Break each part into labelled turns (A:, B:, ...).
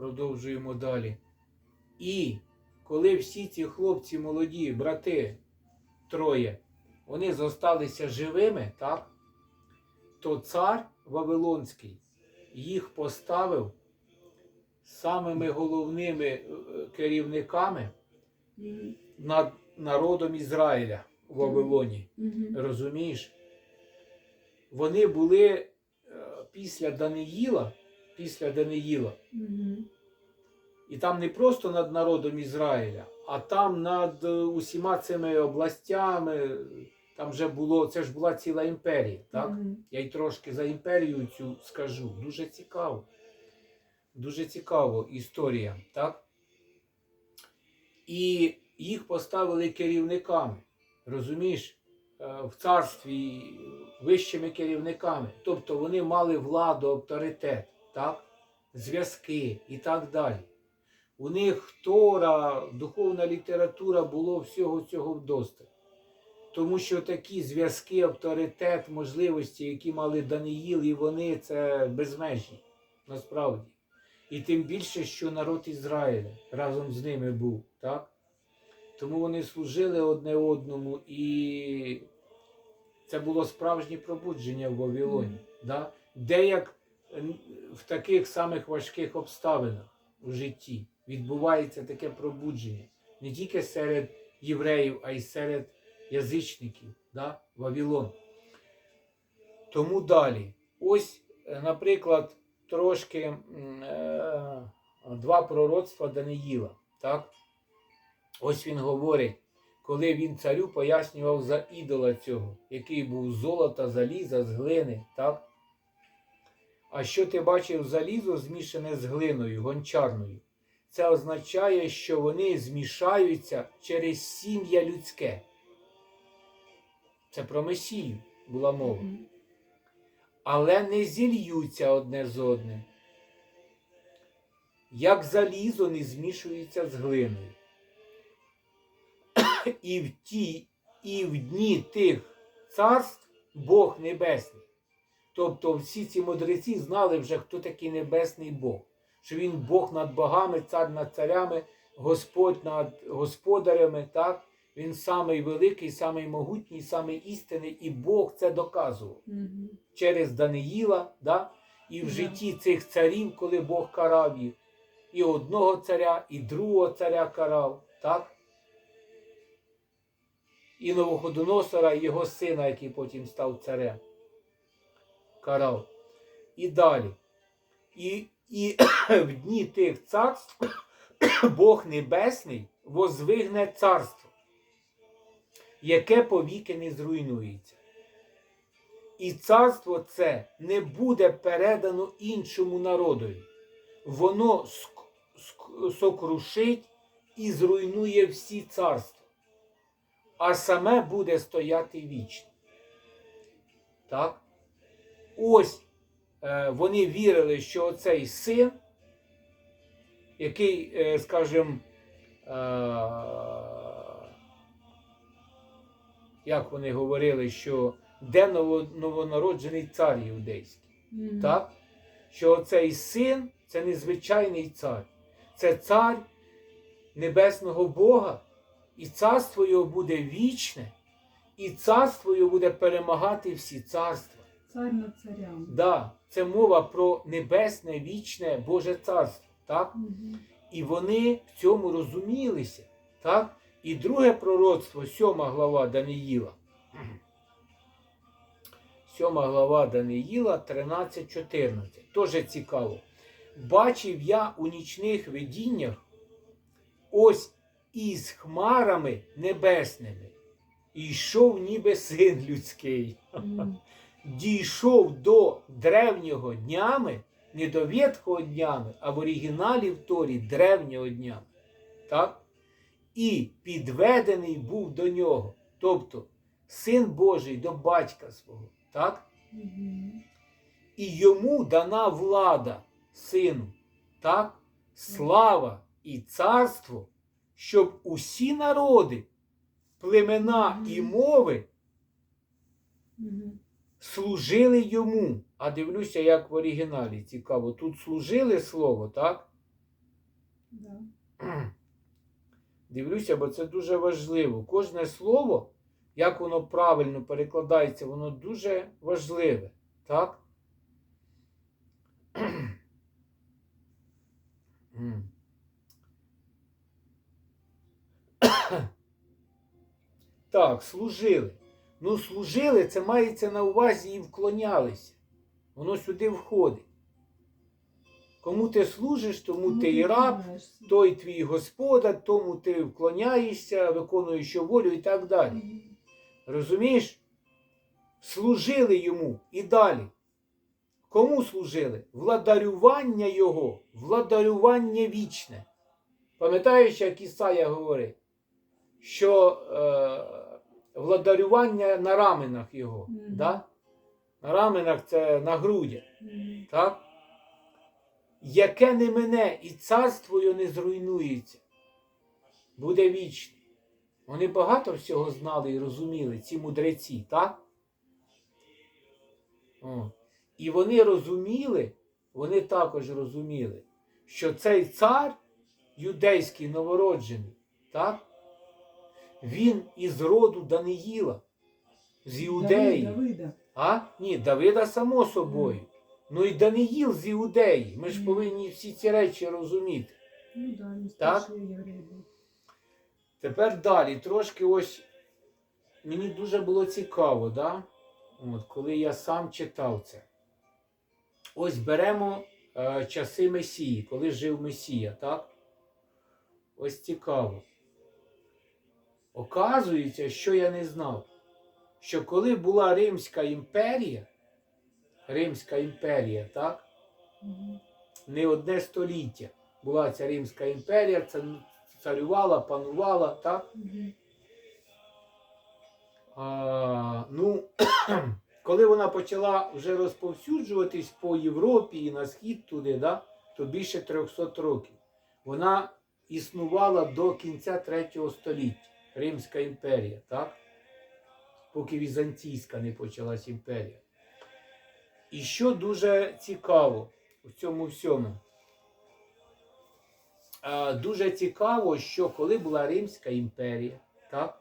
A: продовжуємо далі. І коли всі ці хлопці молоді, брати троє, вони зосталися живими, так? то цар Вавилонський їх поставив самими головними е, керівниками над народом Ізраїля у Вавилоні. Розумієш? Вони були е, після Даниїла, після Даниїла,
B: Мгм.
A: і там не просто над народом Ізраїля, а там над е, усіма цими областями. Там вже було, це ж була ціла імперія, так?
B: Мгм.
A: Я й трошки за імперію цю скажу. Дуже цікаво. Дуже цікаво історія, так? І їх поставили керівниками, розумієш, е, в царстві вищими керівниками. Тобто вони мали владу, авторитет, так? зв'язки і так далі. У них Тора, духовна література було всього цього вдосталь. Тому що такі зв'язки, авторитет, можливості, які мали Даниїл і вони, це безмежні, насправді. І тим більше, що народ Ізраїля разом з ними був, так? Тому вони служили одне одному, і це було справжнє пробудження в Вавилоні. Да? Де як в таких самих важких обставинах у житті відбувається таке пробудження не тільки серед євреїв, а й серед язичників, да? Вавилон. Тому далі. Ось, е, наприклад, трошки е, два пророцтва Даниїла. Так? Ось він говорить, коли він царю пояснював за ідола цього, який був золота, заліза, з глини. Так? А що ти бачив залізо змішане з глиною, гончарною? Це означає, що вони змішаються через сім'я людське. Це про Месію була мова. Але не зільються одне з одним. Як залізо не змішується з глиною. І в ті, і в дні тих царств Бог Небесний. Тобто всі ці мудреці знали вже, хто такий небесний Бог, що він Бог над богами, цар над царями, Господь над господарями, так? Він самий великий, самий могутній, самий істинний, і Бог це доказував
B: Мгм.
A: через Даниїла, да? і в
B: Да.
A: житті цих царів, коли Бог карав їх, і одного царя, і другого царя карав, так? І Новоходоносора, і його сина, який потім став царем. Карав. І далі. І, і в дні тих царств Бог Небесний возвигне царство, яке повіки не зруйнується. І царство це не буде передано іншому народові. Воно сокрушить і зруйнує всі царства, а саме буде стояти вічно. Так? Ось е, вони вірили, що оцей син, який, е, скажімо, е, як вони говорили, що де новонароджений цар іудейський.
B: Мгм.
A: Так? Що цей син це незвичайний цар. Це цар небесного Бога, і царство його буде вічне, і царство його буде перемагати всі царства.
B: Цар над царями.
A: Да, це мова про небесне, вічне Боже царство. Так?
B: Мгм.
A: І вони в цьому розумілися. Так? І друге пророцтво, сьома глава Даниїла. Сьома глава Даниїла 13-14. Тоже цікаво. Бачив я у нічних видіннях ось із хмарами небесними. І йшов ніби син людський.
B: Мгм.
A: Дійшов до древнього днями, не до ветхого днями, а в оригіналі в Торі древнього днями. Так? І підведений був до нього, тобто син Божий до батька свого. Так? І йому дана влада сину, так? слава і царство, щоб усі народи, племена і мови. Служили йому. А дивлюся, як в оригіналі цікаво. Тут служили слово, так?
B: Да.
A: Дивлюся, бо це дуже важливо. Кожне слово, як воно правильно перекладається, воно дуже важливе. Так? Так, служили. Ну, служили, це мається на увазі і вклонялися. Воно сюди входить. Кому ти служиш, тому ти і раб, той твій господар, тому ти вклоняєшся, виконуєш волю і так далі. Розумієш? Служили йому і далі. Кому служили? Владарювання його, владарювання вічне. Пам'ятаєш, як Ісая говорить, що е, владарювання на раменах його.
B: Мгм.
A: Да? На раменах це на грудях.
B: Мгм.
A: Так? Яке не мене, і царство його не зруйнується, буде вічне. Вони багато всього знали і розуміли, ці мудреці, так? О. І вони розуміли, вони також розуміли, що цей цар юдейський новороджений, так? Він із роду Даниїла, з Іудеї.
B: Давида.
A: А? Ні, Давида само собою. Ну і Даниїл з Іудеї. Ми ж повинні всі ці речі розуміти.
B: Ну да,
A: Так? Тепер далі, трошки ось мені дуже було цікаво, да? От, коли я сам читав це. Ось беремо е, часи Месії, коли жив Месія, так? Ось цікаво. Оказується, що я не знав, що коли була Римська імперія, Римська імперія, так? Не одне століття була ця Римська імперія, царювала, панувала, так? А, ну, коли вона почала вже розповсюджуватись по Європі і на схід туди, да, то більше 300 років. Вона існувала до кінця 3 століття, Римська імперія, так? Поки Візантійська не почалась імперія. І що дуже цікаво в цьому всьому? Дуже цікаво, що коли була Римська імперія, так?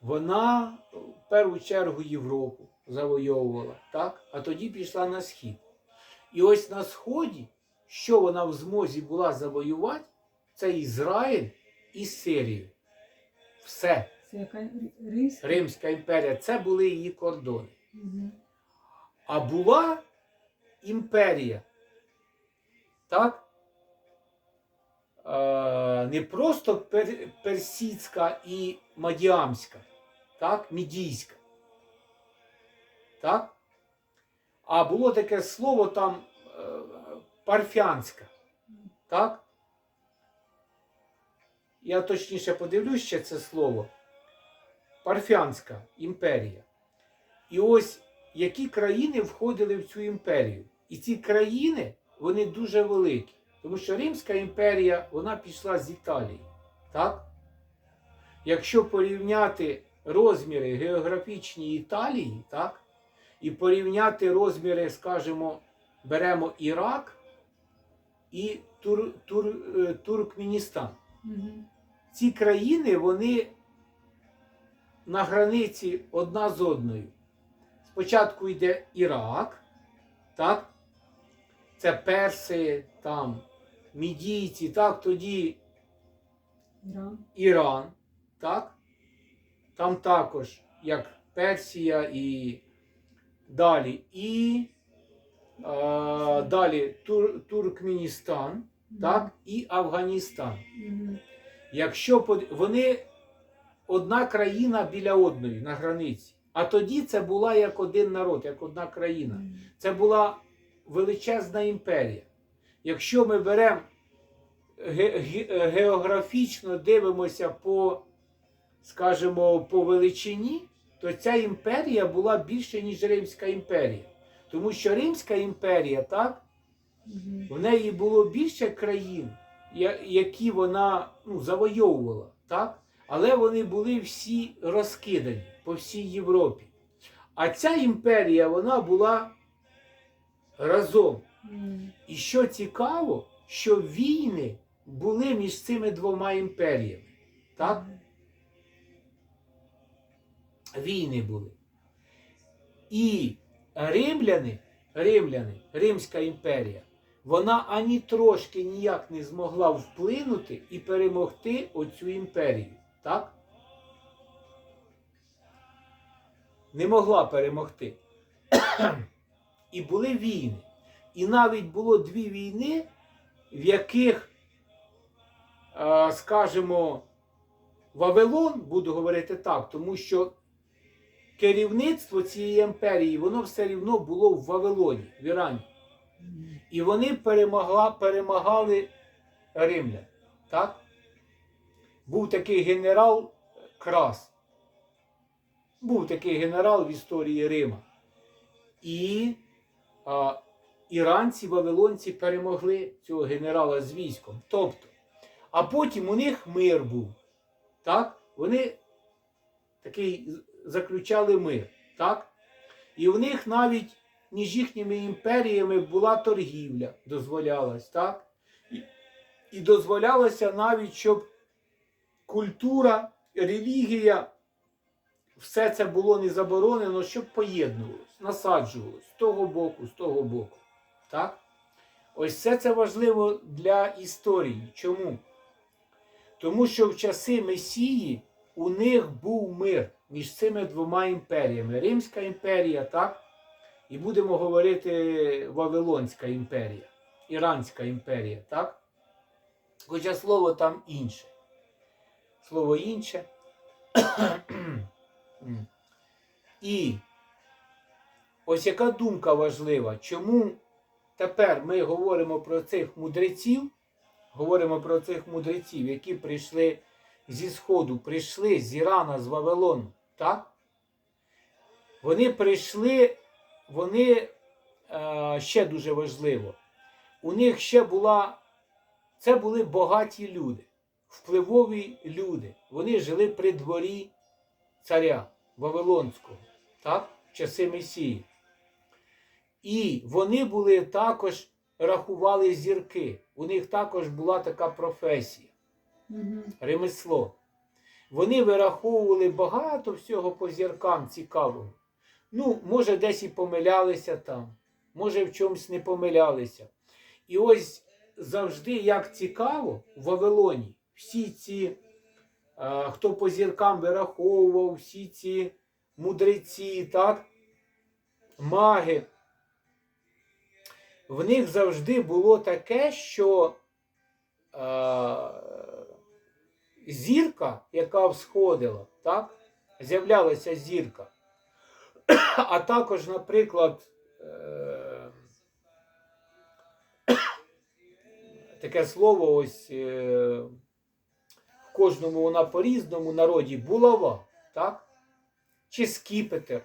A: вона в першу чергу Європу завойовувала, так? а тоді пішла на схід. І ось на сході, що вона в змозі була завоювати, це Ізраїль і Сирію. Все.
B: Це яка Римська?
A: Римська імперія, це були її кордони.
B: Мгм.
A: А була імперія, так? Е, не просто пер, персидська і мадіамська, так? Мідійська. Так? А було таке слово там е, парфянська. Так? Я точніше подивлюсь ще це слово. Парфянська імперія. І ось які країни входили в цю імперію. І ці країни, вони дуже великі. Тому що Римська імперія, вона пішла з Італії. Так? Якщо порівняти розміри географічні Італії, так? і порівняти розміри, скажімо, беремо Ірак і Тур, Тур, е, Туркменістан. Ці країни, вони на границі одна з одною. Спочатку йде Ірак, так? Це перси, там, мідійці, так, тоді
B: Іран.
A: Іран, так? Там також як Персія і далі. І е, далі Тур, Туркменістан. Так, і Афганістан. Якщо вони одна країна біля одної на границі, а тоді це була як один народ, як одна країна. Це була величезна імперія. Якщо ми беремо ге- ге- географічно дивимося по, скажімо, по величині, то ця імперія була більше, ніж Римська імперія. Тому що Римська імперія, так. В неї було більше країн, які вона ну, завойовувала, так? але вони були всі розкидані по всій Європі. А ця імперія вона була разом. І що цікаво, що війни були між цими двома імперіями. Так? Війни були. І римляни, римляни, Римська імперія, вона ані трошки ніяк не змогла вплинути і перемогти оцю імперію. Так? Не могла перемогти. І були війни. І навіть було дві війни, в яких, е, скажімо, Вавилон, буду говорити так, тому що керівництво цієї імперії, воно все рівно було в Вавилоні, в Ірані. І вони перемогла, перемагали римлян. Так? Був такий генерал Крас. Був такий генерал в історії Рима. І а, іранці, вавилонці перемогли цього генерала з військом. Тобто, а потім у них мир був. Так? Вони такий заключали мир. Так? І в них навіть між їхніми імперіями була торгівля, дозволялась, так? І, і дозволялося навіть, щоб культура, релігія, все це було не заборонено, щоб поєднувалось, насаджувалось з того боку, з того боку. Так? Ось все це важливо для історії. Чому? Тому що в часи Месії у них був мир між цими двома імперіями. Римська імперія, так? І будемо говорити Вавилонська імперія, Іранська імперія, так? Хоча слово там інше. Слово інше. І ось яка думка важлива, чому тепер ми говоримо про цих мудреців, говоримо про цих мудреців, які прийшли зі Сходу, прийшли з Ірана, з Вавилону, так? Вони прийшли, вони е, ще дуже важливо, у них ще була, це були багаті люди, впливові люди. Вони жили при дворі царя Вавилонського, так, в часи Месії. І вони були також рахували зірки. У них також була така професія ремесло. Вони вираховували багато всього по зіркам цікавого. Ну, може, десь і помилялися там, може, в чомусь не помилялися. І ось завжди, як цікаво, в Вавилоні всі ці, е, хто по зіркам вираховував, всі ці мудреці, так, маги, в них завжди було таке, що е, зірка, яка всходила, так? з'являлася зірка. А також, наприклад, е, таке слово ось е, в кожному вона по різному народі булава, так? Чи скіпетр.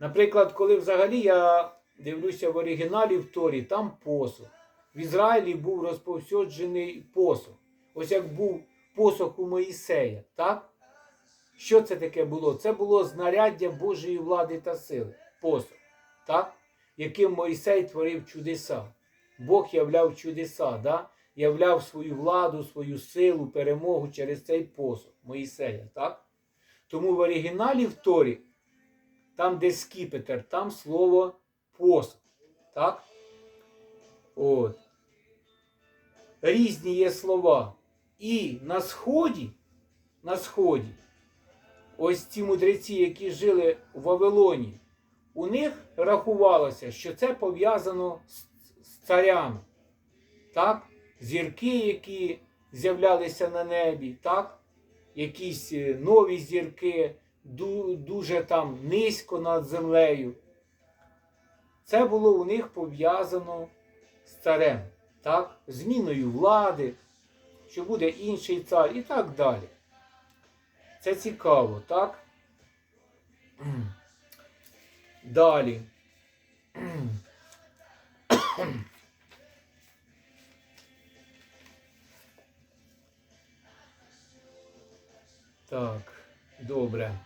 A: Наприклад, коли взагалі я дивлюся в оригіналі в Торі, там посух. В Ізраїлі був розповсюджений посух. Ось як був посох у Моїсея, так? Що це таке було? Це було знаряддя Божої влади та сили. Посох, так? яким Моїсей творив чудеса. Бог являв чудеса, да? являв свою владу, свою силу, перемогу через цей посох Моїсея. так? Тому в оригіналі в Торі, там, де скіпетр, там слово посох. Так? От. Різні є слова. І на сході, на сході, ось ці мудреці, які жили в Вавилоні, у них рахувалося, що це пов'язано з, з царями. Так? Зірки, які з'являлися на небі, так? якісь е, нові зірки, ду- дуже там низько над землею. Це було у них пов'язано з царем, так? зміною влади, що буде інший цар і так далі. Це цікаво, так? Далі. Так, добре.